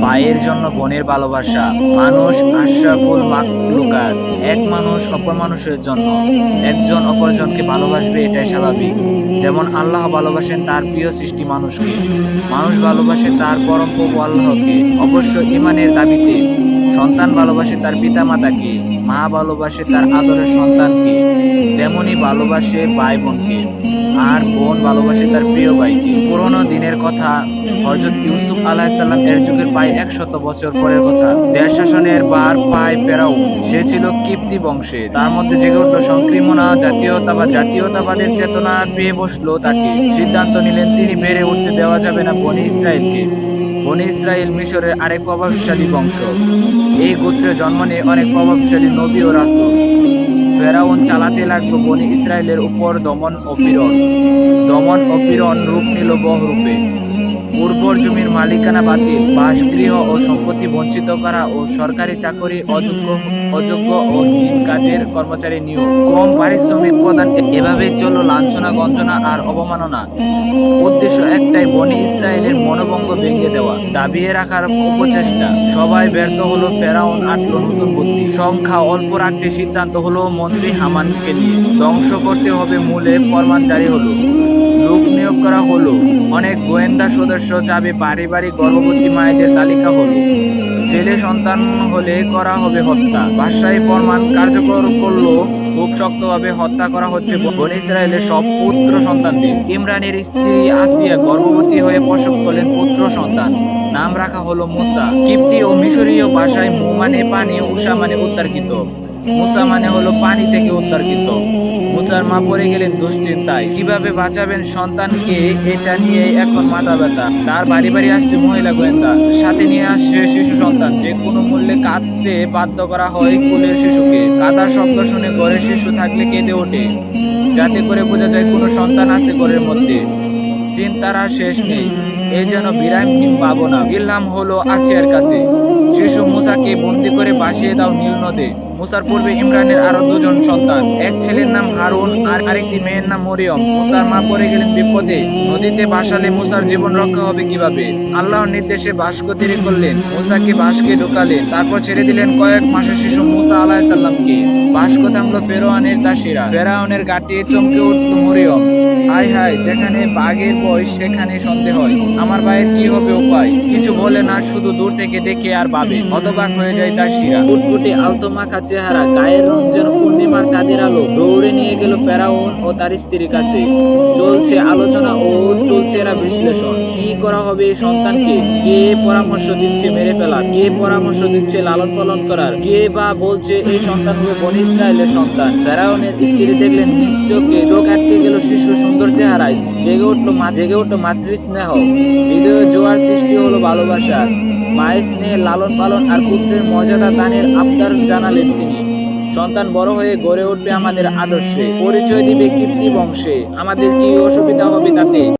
ভাইয়ের জন্য বোনের ভালোবাসা। মানুষ আশরাফুল মাকলুকাত এক মানুষ অপর মানুষের জন্য। একজন অপরজনকে ভালোবাসবে, এটাই স্বাভাবিক। যেমন আল্লাহ ভালোবাসেন তার প্রিয় সৃষ্টি মানুষকে। মানুষ ভালোবাসে তার পরম প্রভু আল্লাহকে। অবশ্য ইমানের দাবিতে সন্তান ভালোবাসে তার পিতা মাতাকে মা ভালোবাসে তার আদরের সন্তানকে। ভালোবাসে ভাই বোনকে, আর বোন ভালোবাসে তার প্রিয় ভাইকে। পুরোনো দিনের কথা হজরত ইউসুফ আলাহিসাল্লাম এর যুগের প্রায় একশত বছর পরের কথা। দেশ শাসনের বার পায় ফেরাও, সে ছিল কিপ্তি বংশে। তার মধ্যে জেগে উঠল সংক্রমণা জাতীয়তা বা জাতীয়তাবাদের চেতনা পেয়ে বসল তাকে। সিদ্ধান্ত নিলেন, তিনি বেড়ে উঠতে দেওয়া যাবে না বনি ইসরায়েলকে। বনি ইসরায়েল মিশরের আরেক প্রভাবশালী বংশ। এই গোত্রে জন্ম নিয়ে অনেক প্রভাবশালী নবী ও রাসূল। ফেরাউন চালাতে লাগল বনি ইসরায়েলের উপর দমন ও দমন ও রূপ নিল বহুরূপে। উর্বর জমির মালিকানা বাতিল। বাসগৃহ ও সম্পত্তি বঞ্চিত করা ও সরকারি চাকরি অযোগ্য অযোগ্য ও হীন কাজের কর্মচারী নিয়োগ। কম পারিশ্রমিক প্রদান এভাবে চলল লাঞ্ছনা, গঞ্জনা আর অবমাননা। উদ্দেশ্য একটাই, বনি ইসরায়েলের মনোভঙ্গ ভেঙে দেওয়া। দাবিয়ে রাখার উপচেষ্টা। সবাই ব্যর্থ হলো ফেরাউন আটলো নতুন বুদ্ধি। সংখ্যা অল্প রাখতে সিদ্ধান্ত হলো মন্ত্রী হামানকে নিয়ে। ধ্বংস করতে হবে মূলে ফরমান জারি হলো। লোক নিয়োগ করা হলো। অনেক গোয়েন্দা সদস্য বাড়ি বাড়ি গর্ভবতী মায়েদের তালিকা হলো। ছেলে সন্তান হলে করা হবে হত্যা। বাদশাহী ফরমান কার্যকর করল, খুব শক্তভাবে হত্যা করা হচ্ছে বনি ইসরায়েলের সব পুত্র সন্তানদের। ইমরানের স্ত্রী আসিয়া গর্ভবতী হয়ে প্রসব করলেন পুত্র সন্তান। নাম রাখা হলো মুসা। কিপ্তি ও মিশরীয় ভাষায় মু মানে পানি উষা মানে উত্তরকিত মুসা মানে হলো পানি থেকে উত্তরকিত মুসার মা পড়ে গেলেন দুশ্চিন্তায়। কীভাবে বাঁচাবেন সন্তানকে, এটা নিয়ে এখন মাথা ব্যথা। তার বাড়ি বাড়ি আসছে মহিলা গোয়েন্দা। সাথে নিয়ে আসছে শিশু সন্তান। যে কোনো মূল্যে কাঁদতে বাধ্য করা হয় কুলের শিশুকে। কাদার শব্দ শুনে ঘরে শিশু থাকলে কেঁদে ওঠে। যাতে করে বোঝা যায় কোনো সন্তান আছে ঘরের মধ্যে। চিন্তার আর শেষ নেই। এই যেন বিরামহীন ভাবনা। ইলহাম হলো আসিয়ার কাছে। শিশু মুসাকে বন্দি করে বাসিয়ে দাও নীল নদে। মুসার পূর্বে ইমরানের আরও দুজন সন্তান। এক ছেলের নাম হারুন আর আরেকটি মেয়ের নাম মরিয়ম। মুসার মা পড়ে গেলেন বিপদে। নদীতে ভাসালে মুসার জীবন রক্ষা হবে কীভাবে? আল্লাহর নির্দেশে ভাস্কো তৈরি করলেন। মুসাকে ভাসকে ঢুকালেন তারপর ছেড়ে দিলেন কয়েক মাসের শিশু মুসা আলাহিসাল্লামকে ভাস্কো থামলো ফেরোয়ানের দাসীরা। ফেরাউনের গাটি চমকে উঠল মরিয়ম। হাই হাই যেখানে বাঘের বয়স সেখানে সন্দেহ হয়। আমার ভাইয়ের কি হবে উপায়? কিছু বলে না, শুধু দূর থেকে দেখে আর ভাবে। হতবাক হয়ে যায় দাসীরা। ফুটফুটে আলতো মাখা চেহারা, গায়ের রং যেন পূর্ণিমার চাঁদের আলো। দৌড়ে নিয়ে গেল ফেরাউন ও তার স্ত্রীর কাছে। চলছে আলোচনা ও চলছে এরা বিশ্লেষণ। কি করা হবে এই সন্তানকে? কে পরামর্শ দিচ্ছে মেরে ফেলার? কে পরামর্শ দিচ্ছে লালন পালন করার? কে বা বলছে এই সন্তান হবে বনি ইসরায়েলের সন্তান? ফেরাউনের স্ত্রী দেখলেন নিজ চোখে চোখ আটকে গেল শিশু সুন্দর চেহারায়। জেগে উঠল মা, জেগে উঠল মাতৃ মাতৃস্নেহ। হৃদয়ে জোয়ার সৃষ্টি হলো ভালোবাসার। মায়ের স্নেহে লালন পালন আর পুত্রের মর্যাদা দানের আবদার জানালেন তিনি। সন্তান বড় হয়ে গড়ে উঠবে আমাদের আদর্শে, পরিচয় দিবে কীর্তি বংশে। আমাদের কি অসুবিধা হবে তাতে?